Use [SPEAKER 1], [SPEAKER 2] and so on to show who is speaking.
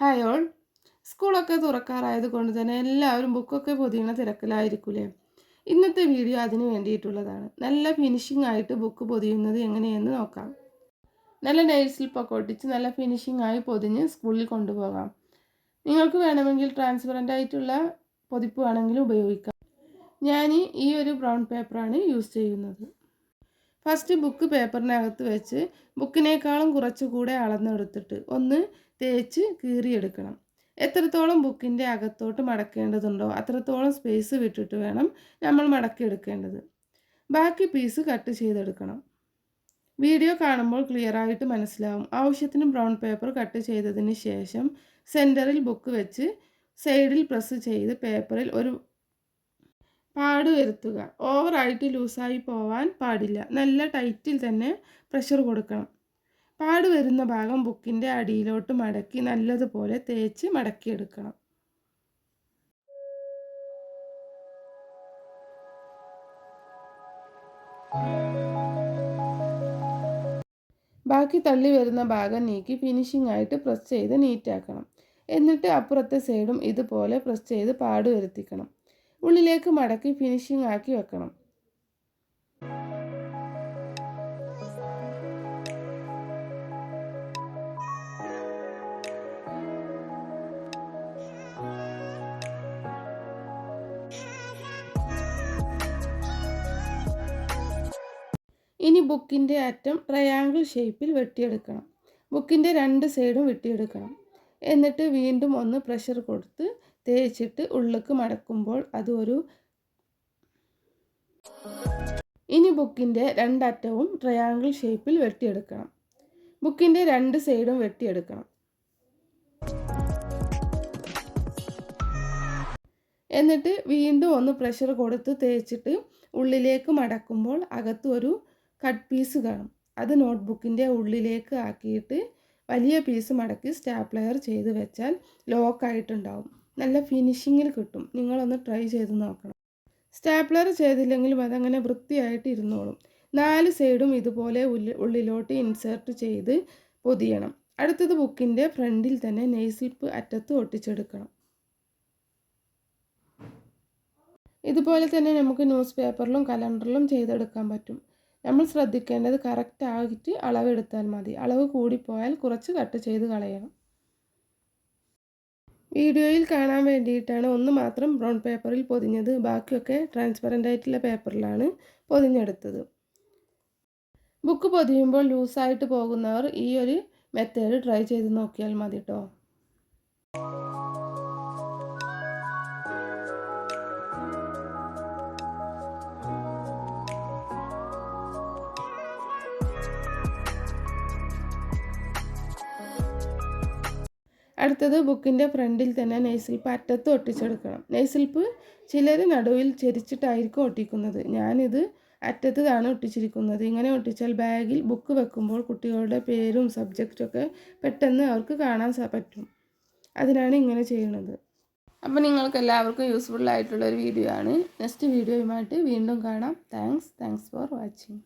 [SPEAKER 1] Hi all സ്കൂളൊക്കെ തുറക്കാറായത് കൊണ്ട് തന്നെ എല്ലാവരും ബുക്കൊക്കെ പൊതിയണ തിരക്കിലായിരിക്കില്ലേ ഇന്നത്തെ വീഡിയോ അതിന് വേണ്ടിയിട്ടുള്ളതാണ്. നല്ല ഫിനിഷിംഗ് ആയിട്ട് ബുക്ക് പൊതിയുന്നത് എങ്ങനെയെന്ന് നോക്കാം. നല്ല നെയിൽ സ്ലിപ്പൊക്കെ ഒട്ടിച്ച് നല്ല ഫിനിഷിംഗ് ആയി പൊതിഞ്ഞ് സ്കൂളിൽ കൊണ്ടുപോകാം. നിങ്ങൾക്ക് വേണമെങ്കിൽ ട്രാൻസ്പെറന്റ് ആയിട്ടുള്ള പൊതിപ്പ് വേണമെങ്കിൽ ഉപയോഗിക്കാം. ഞാൻ ഈ ഒരു ബ്രൗൺ പേപ്പറാണ് യൂസ് ചെയ്യുന്നത്. ഫസ്റ്റ് ബുക്ക് പേപ്പറിനകത്ത് വെച്ച് ബുക്കിനേക്കാളും കുറച്ചുകൂടെ അളന്നെടുത്തിട്ട് ഒന്ന് തേച്ച് കീറിയെടുക്കണം. എത്രത്തോളം ബുക്കിന്റെ അകത്തോട്ട് മടക്കേണ്ടതുണ്ടോ അത്രത്തോളം സ്പേസ് വിട്ടിട്ട് വേണം നമ്മൾ മടക്കിയെടുക്കേണ്ടത്. ബാക്കി പീസ് കട്ട് ചെയ്തെടുക്കണം. വീഡിയോ കാണുമ്പോൾ ക്ലിയർ ആയിട്ട് മനസ്സിലാവും. ആവശ്യത്തിന് ബ്രൗൺ പേപ്പർ കട്ട് ചെയ്തതിന് ശേഷം സെന്ററിൽ ബുക്ക് വെച്ച് സൈഡിൽ പ്രസ് ചെയ്ത് പേപ്പറിൽ ഒരു പാട് വരുത്തുക. ഓവറായിട്ട് ലൂസായി പോവാൻ പാടില്ല. നല്ല ടൈറ്റിൽ തന്നെ പ്രഷർ കൊടുക്കണം. പാട് വരുന്ന ഭാഗം ബുക്കിന്റെ അടിയിലോട്ട് മടക്കി നല്ലതുപോലെ തേച്ച് മടക്കിയെടുക്കണം. ബാക്കി തള്ളി വരുന്ന ഭാഗം നീക്കി ഫിനിഷിംഗ് ആയിട്ട് പ്രസ് ചെയ്ത് നീറ്റാക്കണം എന്നിട്ട് അപ്പുറത്തെ സൈഡും ഇതുപോലെ പ്രസ് ചെയ്ത് പാട് വരുത്തിക്കണം. ഉള്ളിലേക്ക് മടക്കി ഫിനിഷിംഗ് ആക്കി വെക്കണം. ഇനി ബുക്കിന്റെ അറ്റം ട്രയാങ്കിൾ ഷേപ്പിൽ വെട്ടിയെടുക്കണം. ബുക്കിന്റെ രണ്ട് സൈഡും വെട്ടിയെടുക്കണം. എന്നിട്ട് വീണ്ടും ഒന്ന് പ്രഷർ കൊടുത്ത് തേച്ചിട്ട് ഉള്ളിലേക്ക് മടക്കുമ്പോൾ അത് ഒരു ഇനി ബുക്കിന്റെ രണ്ടറ്റവും ട്രയാങ്കിൾ ഷേപ്പിൽ വെട്ടിയെടുക്കണം. ബുക്കിന്റെ രണ്ട് സൈഡും വെട്ടിയെടുക്കണം. എന്നിട്ട് വീണ്ടും ഒന്ന് പ്രഷർ കൊടുത്ത് തേച്ചിട്ട് ഉള്ളിലേക്ക് മടക്കുമ്പോൾ അകത്ത് ഒരു കട്ട് പീസ് കാണും. അത് നോട്ട്ബുക്കിന്റെ ഉള്ളിലേക്ക് ആക്കിയിട്ട് വലിയ പീസ് മടക്കി സ്റ്റാപ്ലെയർ ചെയ്ത് വെച്ചാൽ ലോക്കായിട്ടുണ്ടാവും നല്ല ഫിനിഷിങ്ങിൽ കിട്ടും. നിങ്ങളൊന്ന് ട്രൈ ചെയ്ത് നോക്കണം. സ്റ്റാപ്ലർ ചെയ്തില്ലെങ്കിലും അതങ്ങനെ വൃത്തിയായിട്ട് ഇരുന്നോളും. നാല് സൈഡും ഇതുപോലെ ഉള്ളിലോട്ട് ഇൻസേർട്ട് ചെയ്ത് പൊതിയണം. അടുത്തത് ബുക്കിന്റെ ഫ്രണ്ടിൽ തന്നെ നെയ്സിൽപ്പ് അറ്റത്ത് ഒട്ടിച്ചെടുക്കണം. ഇതുപോലെ തന്നെ നമുക്ക് ന്യൂസ് പേപ്പറിലും കലണ്ടറിലും ചെയ്തെടുക്കാൻ പറ്റും. നമ്മൾ ശ്രദ്ധിക്കേണ്ടത് കറക്റ്റ് ആയിട്ട് അളവെടുത്താൽ മതി. അളവ് കൂടിപ്പോയാൽ കുറച്ച് കട്ട് ചെയ്ത് കളയണം. വീഡിയോയിൽ കാണാൻ വേണ്ടിയിട്ടാണ് ഒന്ന് മാത്രം ബ്രൗൺ പേപ്പറിൽ പൊതിഞ്ഞത്. ബാക്കിയൊക്കെ ട്രാൻസ്പെറന്റ് ആയിട്ടുള്ള പേപ്പറിലാണ് പൊതിഞ്ഞെടുത്തത്. ബുക്ക് പൊതിയുമ്പോൾ ലൂസായിട്ട് പോകുന്നവർ ഈ ഒരു മെത്തേഡ് ട്രൈ ചെയ്ത് നോക്കിയാൽ മതി കേട്ടോ അടുത്തത് ബുക്കിന്റെ ഫ്രണ്ടിൽ തന്നെ നെയ്സിൽപ്പ് അറ്റത്ത് ഒട്ടിച്ചെടുക്കണം. നെയ്സിൽപ്പ് ചിലർ നടുവിൽ ചെരിച്ചിട്ടായിരിക്കും ഒട്ടിക്കുന്നത്. ഞാനിത് അറ്റത്താണ് ഒട്ടിച്ചിരിക്കുന്നത്. ഇങ്ങനെ ഒട്ടിച്ചാൽ ബാഗിൽ ബുക്ക് വെക്കുമ്പോൾ കുട്ടികളുടെ പേരും സബ്ജക്റ്റൊക്കെ പെട്ടെന്ന് അവർക്ക് കാണാൻ പറ്റും. അതിനാണ് ഇങ്ങനെ ചെയ്യുന്നത് അപ്പോൾ നിങ്ങൾക്ക് എല്ലാവർക്കും യൂസ്ഫുൾ ആയിട്ടുള്ള ഒരു വീഡിയോ ആണ്. നെക്സ്റ്റ് വീഡിയോയുമായിട്ട് വീണ്ടും കാണാം. Thanks thanks for watching